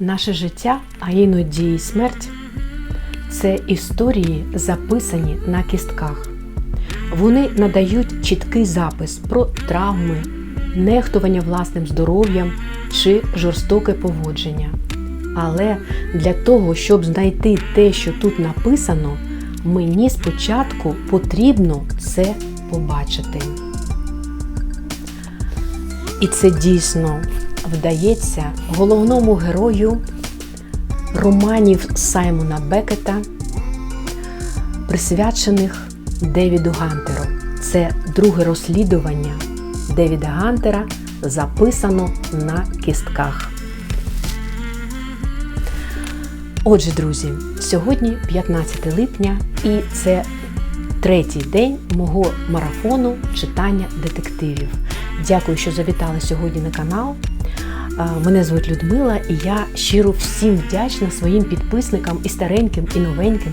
Наше життя, а іноді й смерть це історії, записані на кістках. Вони надають чіткий запис про травми, нехтування власним здоров'ям чи жорстоке поводження. Але для того, щоб знайти те, що тут написано, мені спочатку потрібно це побачити. І це дійсно вдається головному герою романів Саймона Бекета, присвячених Девіду Гантеру. Це друге розслідування Девіда Гантера записано на кістках. Отже, друзі, сьогодні 15 липня, і це третій день мого марафону читання детективів. Дякую, що завітали сьогодні на канал. Мене звуть Людмила, і я щиро всім вдячна своїм підписникам і стареньким, і новеньким.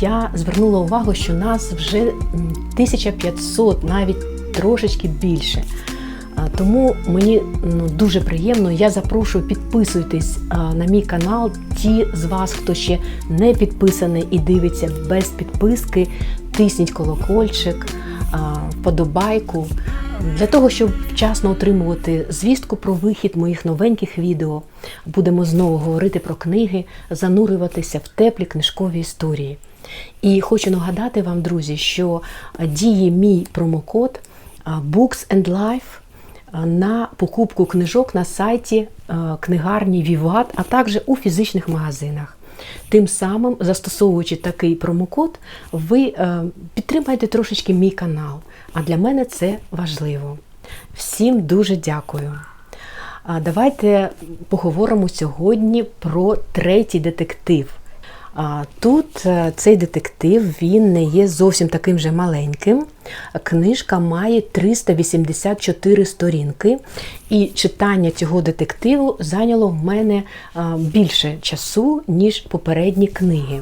Я звернула увагу, що нас вже 1500, навіть трошечки більше. Тому мені ну, дуже приємно. Я запрошую підписуйтесь на мій канал. Ті з вас, хто ще не підписаний і дивиться без підписки, тисніть колокольчик, вподобайку. Для того, щоб вчасно отримувати звістку про вихід моїх новеньких відео, будемо знову говорити про книги, занурюватися в теплі книжкові історії. І хочу нагадати вам, друзі, що діє мій промокод Books and Life на покупку книжок на сайті книгарні Vivat, а також у фізичних магазинах. Тим самим, застосовуючи такий промокод, ви е, підтримаєте трошечки мій канал. А для мене це важливо. Всім дуже дякую. Давайте поговоримо сьогодні про третій детектив. Тут е, цей детектив він не є зовсім таким же маленьким. Книжка має 384 сторінки, і читання цього детективу зайняло в мене більше часу, ніж попередні книги.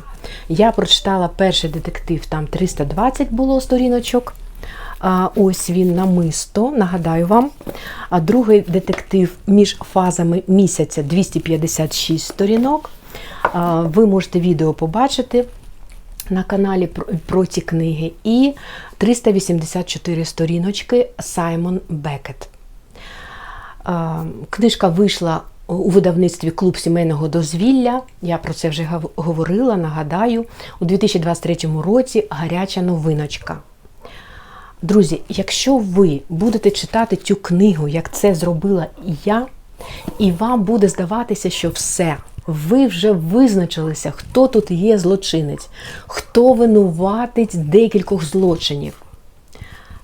Я прочитала перший детектив, там 320 було сторіночок. Ось він намисто, нагадаю вам. А другий детектив між фазами місяця 256 сторінок. Ви можете відео побачити на каналі про, ці книги. І 384 сторіночки Саймон Бекет. Книжка вийшла у видавництві Клуб сімейного дозвілля. Я про це вже говорила, нагадаю, у 2023 році гаряча новиночка. Друзі, якщо ви будете читати цю книгу, як це зробила я, і вам буде здаватися, що все, ви вже визначилися, хто тут є злочинець, хто винуватець декількох злочинів.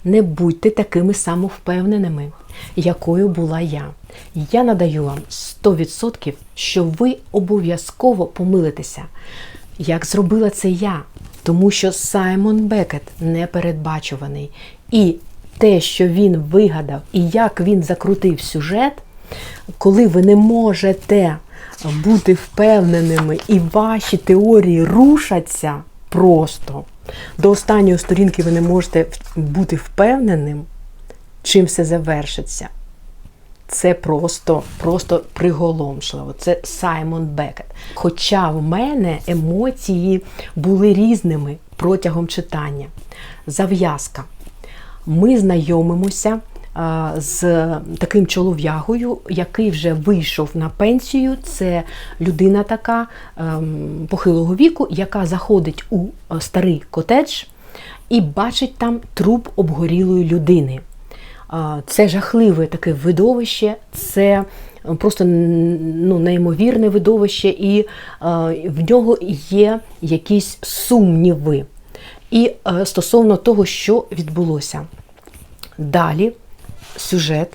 Не будьте такими самовпевненими, якою була я. Я надаю вам 100%, що ви обов'язково помилитеся, як зробила це я, тому що Саймон Бекет непередбачуваний. І те, що він вигадав, і як він закрутив сюжет, коли ви не можете бути впевненими, і ваші теорії рушаться просто. До останньої сторінки ви не можете бути впевненим, чим все завершиться. Це просто, просто приголомшливо. Це Саймон Бекет. Хоча в мене емоції були різними протягом читання. Зав'язка. Ми знайомимося з таким чолов'ягою, який вже вийшов на пенсію. Це людина така ем, похилого віку, яка заходить у е, старий котедж і бачить там труп обгорілої людини. Це жахливе таке видовище, це просто ну, неймовірне видовище, і е, в нього є якісь сумніви. І е, стосовно того, що відбулося. Далі сюжет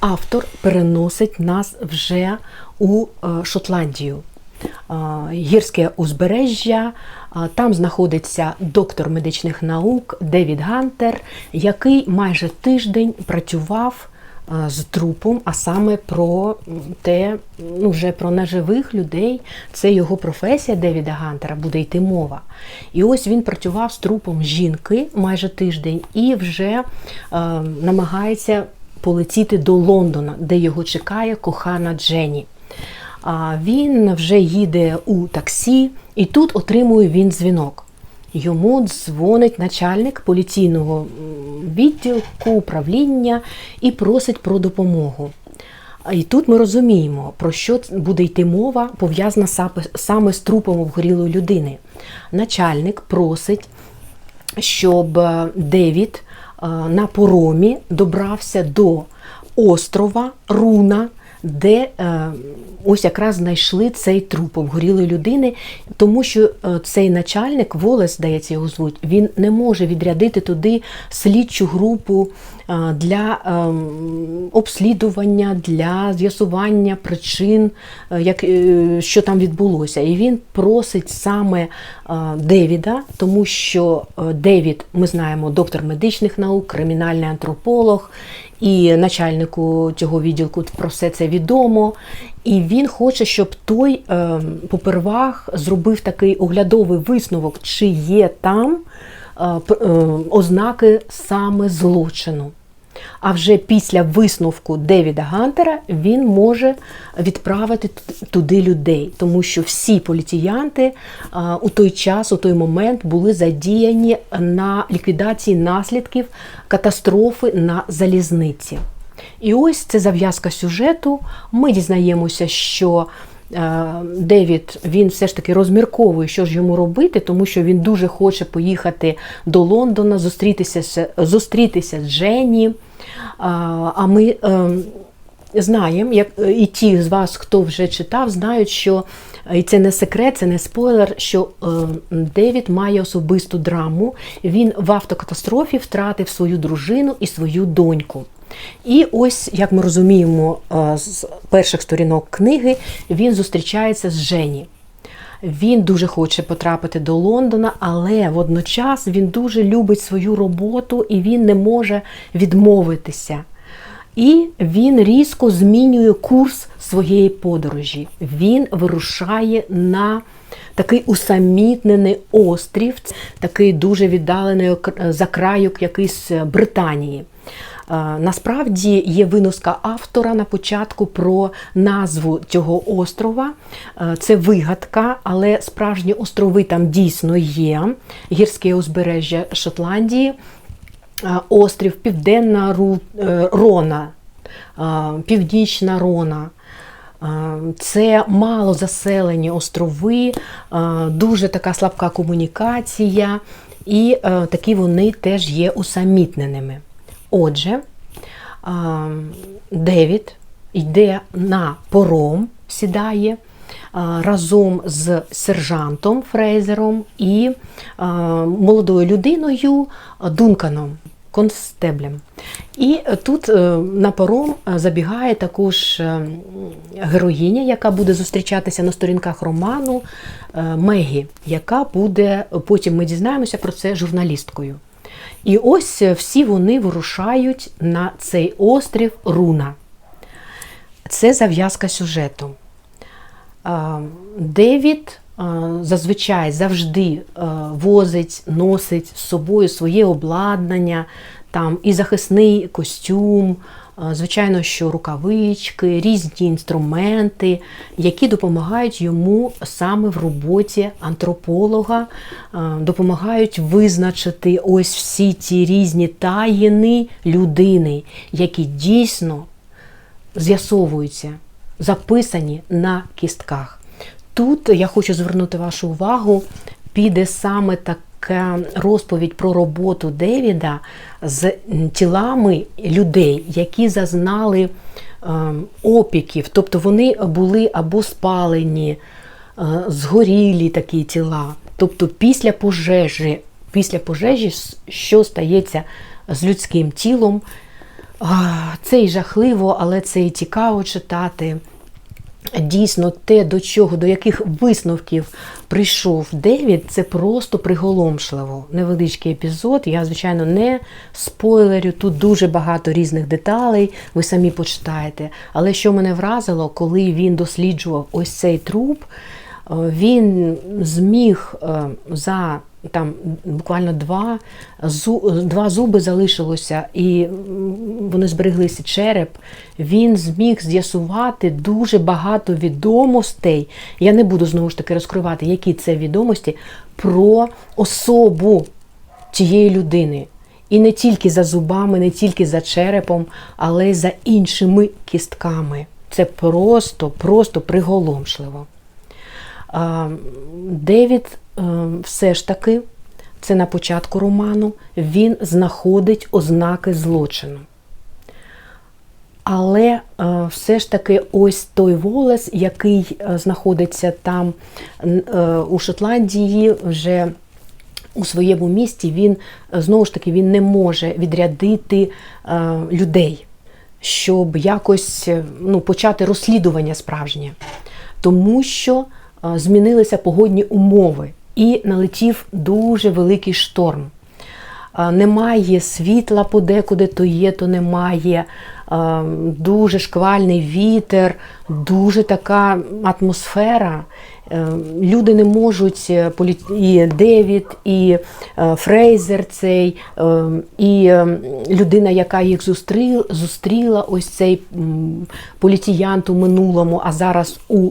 автор переносить нас вже у е, Шотландію. Е, Гірське узбережжя, е, там знаходиться доктор медичних наук Девід Гантер, який майже тиждень працював з трупом, а саме про те, ну вже про неживих людей. Це його професія Девіда Гантера, буде йти мова. І ось він працював з трупом жінки майже тиждень і вже е, намагається полетіти до Лондона, де його чекає кохана Дженні. Він вже їде у таксі, і тут отримує він дзвінок. Йому дзвонить начальник поліційного відділку управління і просить про допомогу. І тут ми розуміємо, про що буде йти мова, пов'язана саме з трупом обгорілої людини. Начальник просить, щоб е, Девід на поромі добрався до острова Руна, де е, ось якраз знайшли цей труп обгорілої людини, тому що е, цей начальник, Волес, здається, його звуть, він не може відрядити туди слідчу групу е, для обслідування, для з'ясування причин, як, що там відбулося. І він просить саме Девіда, тому що Девід, ми знаємо, доктор медичних наук, кримінальний антрополог, і начальнику цього відділку про все це відомо. І він хоче, щоб той е, попервах зробив такий оглядовий висновок, чи є там е, е, ознаки саме злочину. А вже після висновку Девіда Гантера він може відправити туди людей, тому що всі поліціянти у той час, у той момент були задіяні на ліквідації наслідків катастрофи на залізниці. І ось це зав'язка сюжету. Ми дізнаємося, що е, Девід він все ж таки розмірковує, що ж йому робити, тому що він дуже хоче поїхати до Лондона, зустрітися, зустрітися з Дженні. А, ми е, знаємо, як і ті з вас, хто вже читав, знають, що і це не секрет, це не спойлер, що е, Девід має особисту драму. Він в автокатастрофі втратив свою дружину і свою доньку. І ось, як ми розуміємо е, з перших сторінок книги, він зустрічається з Жені. Він дуже хоче потрапити до Лондона, але водночас він дуже любить свою роботу і він не може відмовитися. І він різко змінює курс своєї подорожі. Він вирушає на такий усамітнений острів, такий дуже віддалений ок- закрайок якийсь Британії. Насправді є виноска автора на початку про назву цього острова. Це вигадка, але справжні острови там дійсно є. Гірське узбережжя Шотландії, острів Південна Ру- е, Рона, Північна Рона. Це малозаселені острови, е, дуже така слабка комунікація, і е, такі вони теж є усамітненими. Отже, Девід йде на пором, сідає разом з сержантом Фрейзером і молодою людиною Дунканом. Констеблем. І тут е, на паром е, забігає також е, героїня, яка буде зустрічатися на сторінках роману Мегі, яка буде, потім ми дізнаємося про це журналісткою. І ось е, всі вони вирушають на цей острів Руна. Це зав'язка сюжету. Девід зазвичай завжди возить, носить з собою своє обладнання, там і захисний костюм, звичайно, що рукавички, різні інструменти, які допомагають йому саме в роботі антрополога, допомагають визначити ось всі ці різні таїни людини, які дійсно з'ясовуються, записані на кістках. Тут я хочу звернути вашу увагу, піде саме така розповідь про роботу Девіда з тілами людей, які зазнали ем, опіків, тобто вони були або спалені, е, згорілі такі тіла. Тобто після пожежі, після пожежі, що стається з людським тілом, Це і жахливо, але це і цікаво читати. Дійсно, те, до чого, до яких висновків прийшов Девід, це просто приголомшливо. Невеличкий епізод. Я, звичайно, не спойлерю. Тут дуже багато різних деталей, ви самі почитаєте. Але що мене вразило, коли він досліджував ось цей труп, е, він зміг е, за там буквально два, два зуби залишилося, і вони збереглися череп. Він зміг з'ясувати дуже багато відомостей. Я не буду знову ж таки розкривати, які це відомості про особу цієї людини. І не тільки за зубами, не тільки за черепом, але й за іншими кістками. Це просто, просто приголомшливо. Девід все ж таки, це на початку роману, він знаходить ознаки злочину. Але е, все ж таки, ось той волес, який е, знаходиться там е, у Шотландії, вже у своєму місті, він е, знову ж таки він не може відрядити е, людей, щоб якось е, ну, почати розслідування справжнє, тому що е, змінилися погодні умови і налетів дуже великий шторм. Немає світла подекуди, то є, то немає. Дуже шквальний вітер, дуже така атмосфера. Е, Люди не можуть е, і Девід, і е, Фрейзер цей, е, і е, людина, яка їх зустріла, ось цей поліціянт у минулому, а зараз у,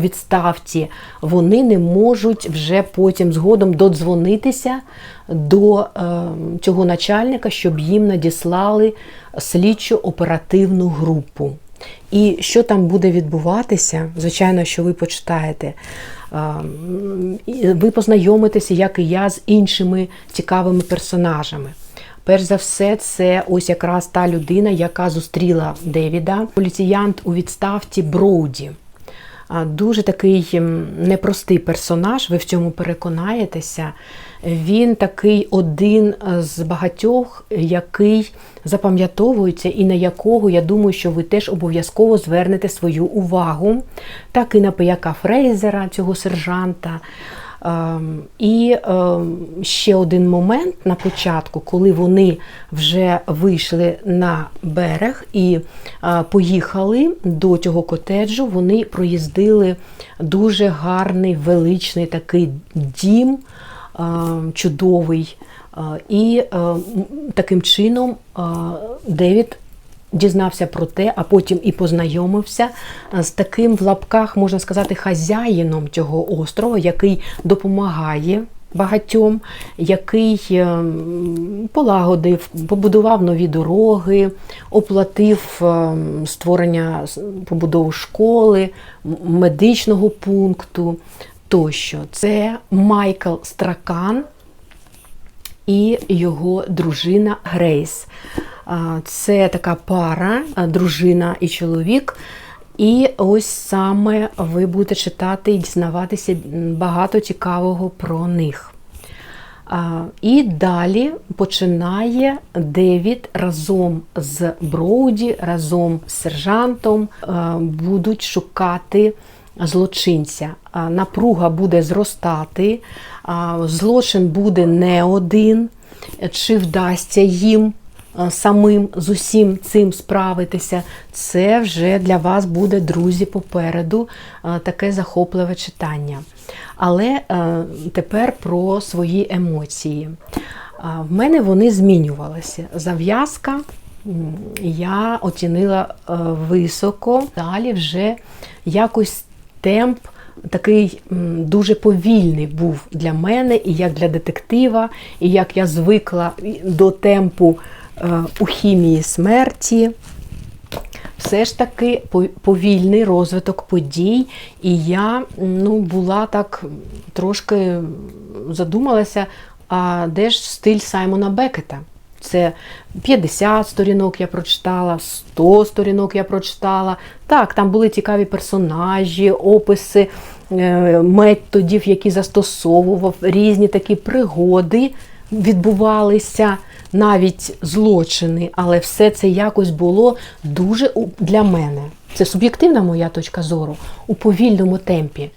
відставці, вони не можуть вже потім згодом додзвонитися до цього начальника, щоб їм надіслали слідчо оперативну групу. І що там буде відбуватися, звичайно, що ви почитаєте. Ви познайомитеся, як і я, з іншими цікавими персонажами. Перш за все, це ось якраз та людина, яка зустріла Девіда, поліціянт у відставці Броуді. Дуже такий непростий персонаж, ви в цьому переконаєтеся. Він такий один е, з багатьох, який запам'ятовується і на якого, я думаю, що ви теж обов'язково звернете свою увагу, так і на пияка Фрейзера, цього сержанта. Ем, І ем, ще один момент на початку, коли вони вже вийшли на берег і е, поїхали до цього котеджу, вони проїздили дуже гарний, величний такий дім, е, чудовий. Е, І таким чином е, Девід дізнався про те, а потім і познайомився е, з таким в лапках, можна сказати, хазяїном цього острова, який допомагає багатьом, який е, полагодив, побудував нові дороги, оплатив е, створення побудову школи, медичного пункту тощо. Це Майкл Стракан і його дружина Грейс. Це така пара, дружина і чоловік. І ось саме ви будете читати і дізнаватися багато цікавого про них. І далі починає Девід разом з Броуді, разом з сержантом будуть шукати злочинця. Напруга буде зростати, злочин буде не один. Чи вдасться їм самим з усім цим справитися, це вже для вас буде, друзі, попереду таке захопливе читання. Але е, тепер про свої емоції. В мене вони змінювалися. Зав'язка я оцінила е, високо, далі вже якось темп. Такий дуже повільний був для мене, і як для детектива, і як я звикла до темпу е, у хімії смерті. Все ж таки повільний розвиток подій, і я ну, була так трошки задумалася, а де ж стиль Саймона Бекета? Це 50 сторінок я прочитала, 100 сторінок я прочитала. Так, там були цікаві персонажі, описи е, методів, які застосовував, різні такі пригоди відбувалися, навіть злочини, але все це якось було дуже для мене. Це суб'єктивна моя точка зору у повільному темпі.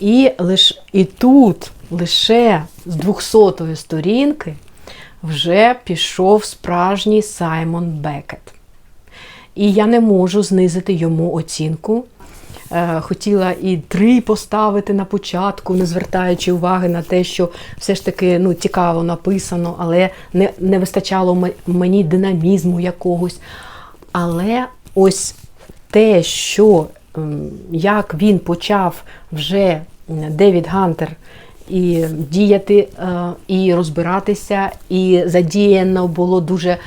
І, лиш, і тут лише з 200-ї сторінки вже пішов справжній Саймон Бекет. І я не можу знизити йому оцінку. е, хотіла і три поставити на початку, не звертаючи уваги на те, що все ж таки ну, цікаво написано, але не, не вистачало мені динамізму якогось. Але ось те, що ем, як він почав вже Девід Гантер і діяти, е, і розбиратися, і задіяно було дуже е,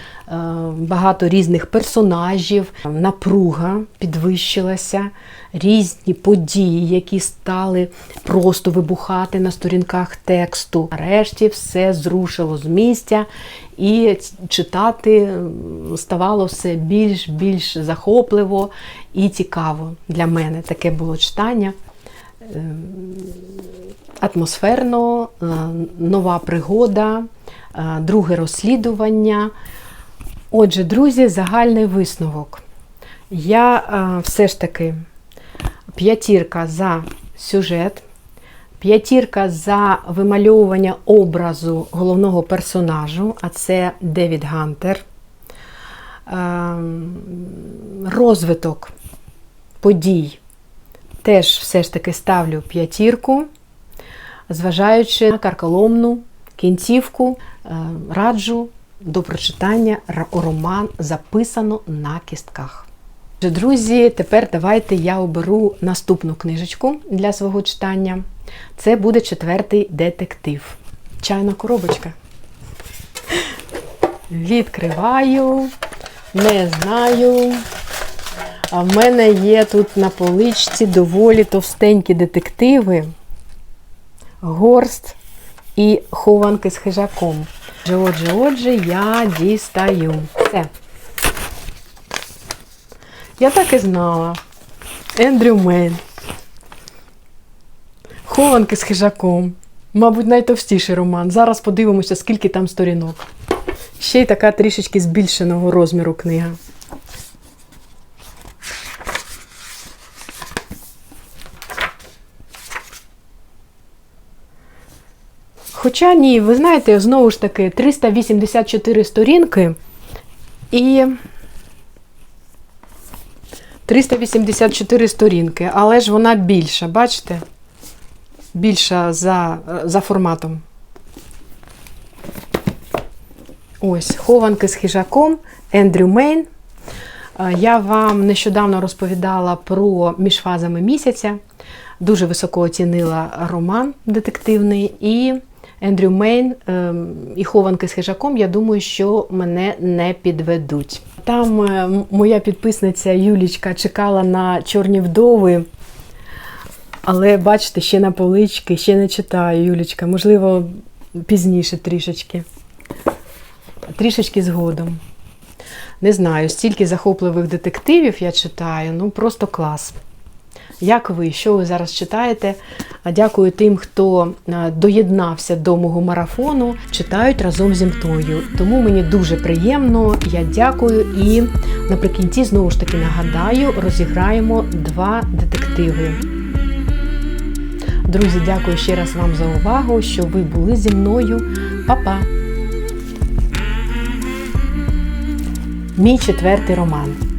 багато різних персонажів, напруга підвищилася, різні події, які стали просто вибухати на сторінках тексту. Нарешті все зрушило з місця, і читати ставало все більш більш захопливо і цікаво для мене. Таке було читання атмосферно, е, нова пригода, е, друге розслідування. Отже, друзі, загальний висновок. Я е, все ж таки п'ятірка за сюжет, п'ятірка за вимальовування образу головного персонажу, а це Девід Гантер. Розвиток подій теж все ж таки ставлю п'ятірку, зважаючи на карколомну кінцівку, е, раджу до прочитання роман записано на кістках. Друзі, тепер давайте я оберу наступну книжечку для свого читання. Це буде четвертий детектив. Чайна коробочка. Відкриваю, не знаю. А в мене є тут на поличці доволі товстенькі детективи. Горст і хованки з хижаком. Отже, отже, отже, я дістаю. Все. Я так і знала. Ендрю Мен. Хованки з хижаком. Мабуть, найтовстіший роман. Зараз подивимося, скільки там сторінок. Ще й така трішечки збільшеного розміру книга. Хоча ні, ви знаєте, знову ж таки, 384 сторінки і 384 сторінки, але ж вона більша, бачите? Більша за, за форматом. Ось, хованки з хижаком Ендрю Мейн. Е, Я вам нещодавно розповідала про між фазами місяця. Дуже високо оцінила роман детективний і Ендрю Мейн ем, і хованки з хижаком. Я думаю, що мене не підведуть. Там е, моя підписниця Юлічка чекала на чорні вдови. Але бачите, ще на полички, ще не читаю, Юлічка. Можливо, пізніше трішечки. Трішечки згодом. Не знаю, стільки захопливих детективів я читаю, ну просто клас. Як ви? Що ви зараз читаєте? Дякую тим, хто доєднався до мого марафону, читають разом зі мною. Тому мені дуже приємно. Я дякую і наприкінці знову ж таки нагадаю, розіграємо два детективи. Друзі, дякую ще раз вам за увагу, що ви були зі мною. Па-па! Мій четвертий роман.